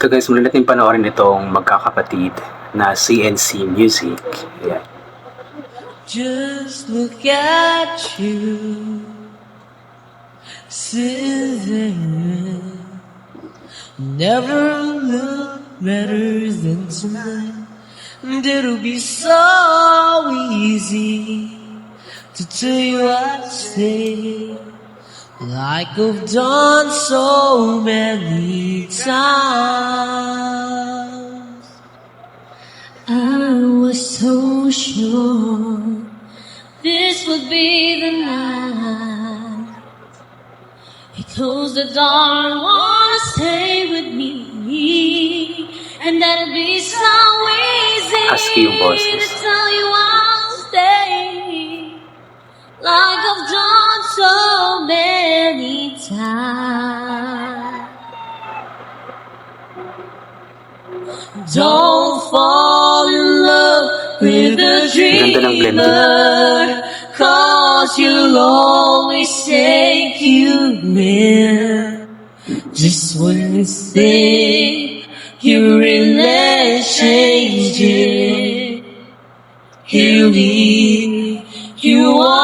So guys, muli natin panoorin itong magkakapatid na CNC Music. Ayan. Just look at you sitting. Never look better than tonight. And it'll be so easy to tell you to say. Like I've done so many times. I was so sure this would be the night. You closed the door and wanna stay with me, and that'll be so easy Husky yung boses. to tell you I'll stay, like I've times. Don't fall in love with a dreamer Cause you'll always take you there Just when you think you really changing He'll leave you again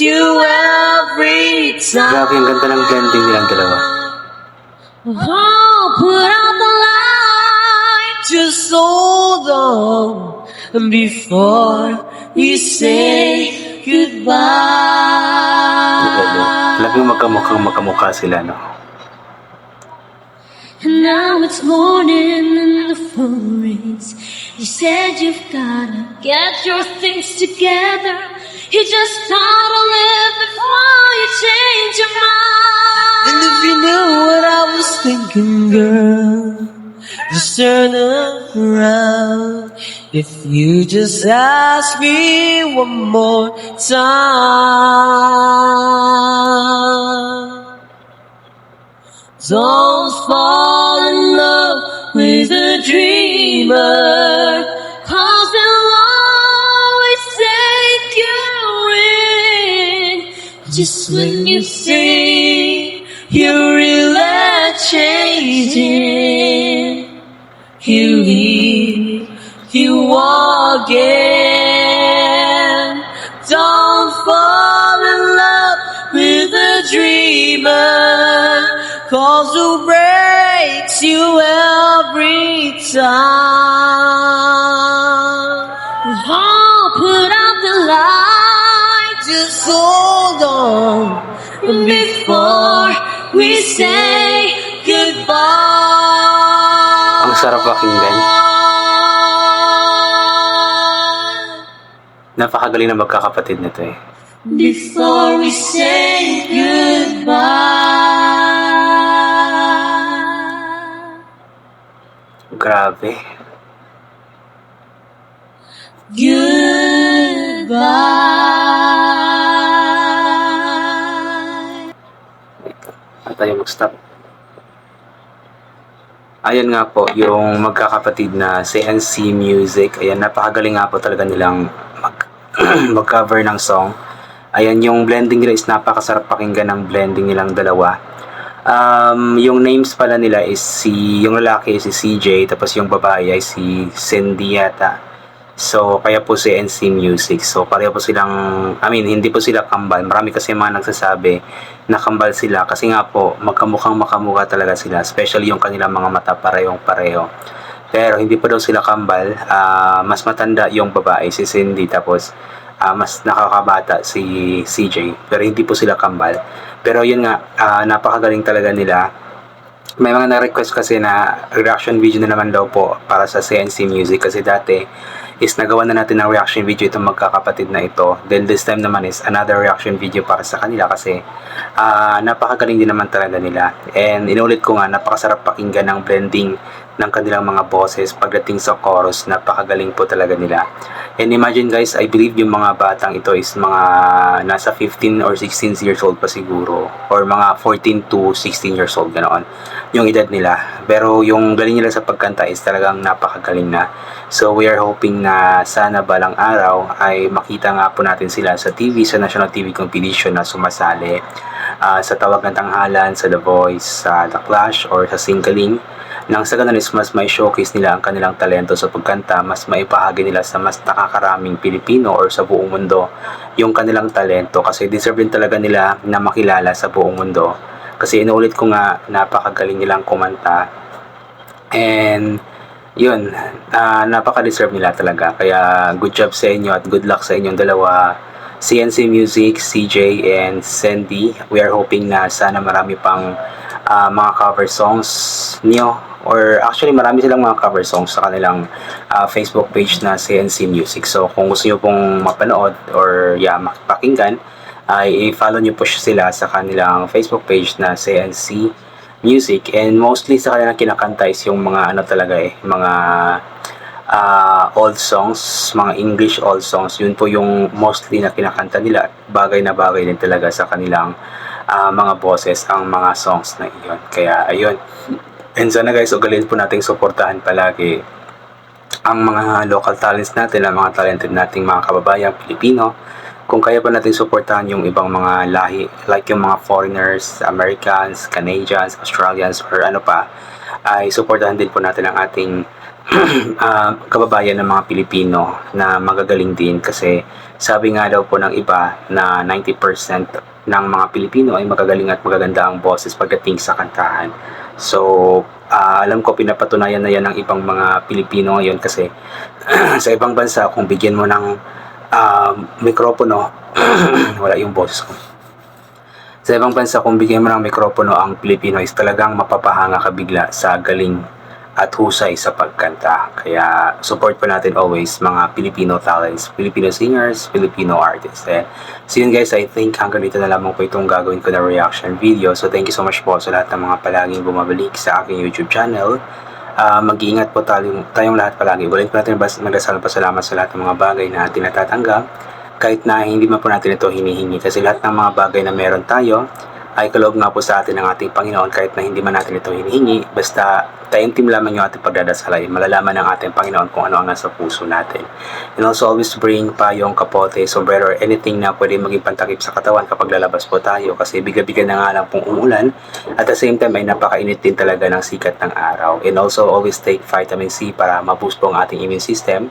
you every time Grabe, ang ganda ng blending nilang dalawa. Oh, put out the light. Just hold on before we say goodbye. Talagang magkamukhang magkamukha sila, no? And now it's morning and the phone rings. You said you've gotta get your things together. You just gotta was girl, just turn around. If you just ask me one more time. Don't fall in love with a dreamer. Cause they'll always take you in. Just when you think you're really changing, he'll leave you again. Don't fall in love with a dreamer, cause who breaks you every time. Oh, put out the light. Just hold on before sarap pakinggan. Napakagaling na magkakapatid nito eh. Before we say goodbye. Grabe. Goodbye. At tayo mag-stop. Ayan nga po, yung magkakapatid na CNC Music. Ayan, napakagaling nga po talaga nilang mag, mag-cover ng song. Ayan, yung blending nila is napakasarap pakinggan ng blending nilang dalawa. Um, yung names pala nila is si, yung lalaki is si CJ, tapos yung babae ay si Cindy yata. So, kaya po si NC Music. So, pareho po silang, I mean, hindi po sila kambal. Marami kasi mga nagsasabi na kambal sila kasi nga po, magkamukhang makamukha talaga sila. Especially yung kanilang mga mata parehong pareho. Pero hindi po daw sila kambal. Ah, mas matanda yung babae, si Cindy. Tapos, ah, mas nakakabata si CJ. Pero hindi po sila kambal. Pero yun nga, ah, napakagaling talaga nila may mga na-request kasi na reaction video na naman daw po para sa CNC Music kasi dati is nagawa na natin ng reaction video itong magkakapatid na ito. Then this time naman is another reaction video para sa kanila kasi ah, napakagaling din naman talaga nila. And inulit ko nga, napakasarap pakinggan ng blending ng kanilang mga boses pagdating sa chorus, napakagaling po talaga nila. And imagine guys, I believe yung mga batang ito is mga nasa 15 or 16 years old pa siguro. Or mga 14 to 16 years old, ganoon. Yung edad nila. Pero yung galing nila sa pagkanta is talagang napakagaling na. So we are hoping na sana balang araw ay makita nga po natin sila sa TV, sa National TV Competition na sumasali. ah, sa Tawag ng Tanghalan, sa The Voice, sa The Clash, or sa Singkaling nang sa ganun is mas may showcase nila ang kanilang talento sa pagkanta, mas maipahagi nila sa mas nakakaraming Pilipino or sa buong mundo yung kanilang talento kasi deserve din talaga nila na makilala sa buong mundo. Kasi inuulit ko nga, napakagaling nilang kumanta. And yun, ah, napaka-deserve nila talaga. Kaya good job sa inyo at good luck sa inyong dalawa. CNC Music, CJ, and Sandy. We are hoping na sana marami pang ah, mga cover songs niyo or actually marami silang mga cover songs sa kanilang ah, Facebook page na CNC Music. So kung gusto niyo pong mapanood or yeah, makipakinggan, ay i-follow niyo po sila sa kanilang Facebook page na CNC Music and mostly sa kanilang kinakanta is yung mga ano talaga eh, mga ah, old songs, mga English old songs. Yun po yung mostly na kinakanta nila. Bagay na bagay din talaga sa kanilang ah, mga boses ang mga songs na iyon. Kaya ayun. And sana guys, ugalin po nating suportahan palagi ang mga local talents natin, ang mga talented nating mga kababayan Pilipino. Kung kaya pa natin suportahan yung ibang mga lahi, like yung mga foreigners, Americans, Canadians, Australians, or ano pa, ay suportahan din po natin ang ating ah, kababayan ng mga Pilipino na magagaling din kasi sabi nga daw po ng iba na 90% ng mga Pilipino ay magagaling at magaganda ang boses pagdating sa kantahan. So, ah, alam ko pinapatunayan na yan ng ibang mga Pilipino ngayon kasi sa ibang bansa kung bigyan mo ng ah, mikropono, wala yung boses ko. Sa ibang bansa kung bigyan mo ng mikropono ang Pilipino is talagang mapapahanga ka bigla sa galing at husay sa pagkanta. Kaya support po natin always mga Filipino talents, Filipino singers, Filipino artists. Eh, so yun guys, I think hanggang dito na lamang po itong gagawin ko na reaction video. So thank you so much po sa lahat ng mga palaging bumabalik sa aking YouTube channel. Ah, mag-iingat po tayong, tayong lahat palagi. Ulit po natin magdasal pa salamat sa lahat ng mga bagay na ating natatanggap. Kahit na hindi man po natin ito hinihingi. Kasi lahat ng mga bagay na meron tayo, ay kaloob nga po sa atin ng ating Panginoon kahit na hindi man natin ito hinihingi. Basta taimtim lamang yung ating pagdadasal ay malalaman ng ating Panginoon kung ano ang nasa puso natin. And also always bring payong kapote, sombrero, or anything na pwede maging pantakip sa katawan kapag lalabas po tayo kasi bigla-bigla na nga lang pong umulan. At the same time ay napakainit din talaga ng sikat ng araw. And also always take vitamin C para maboost po ang ating immune system.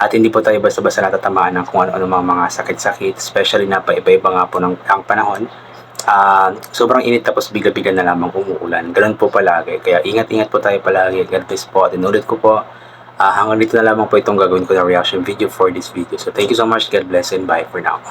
At hindi po tayo basta-basta natatamaan ng kung ano-ano mga, mga sakit-sakit, especially na paiba-iba nga po ng ang panahon. Ah, sobrang init tapos bigla-bigla na lamang umuulan. Ganun po palagi. Kaya ingat-ingat po tayo palagi. God bless po. At inulit ko po, ah, hanggang dito na lamang po itong gagawin ko na reaction video for this video. So thank you so much. God bless and bye for now.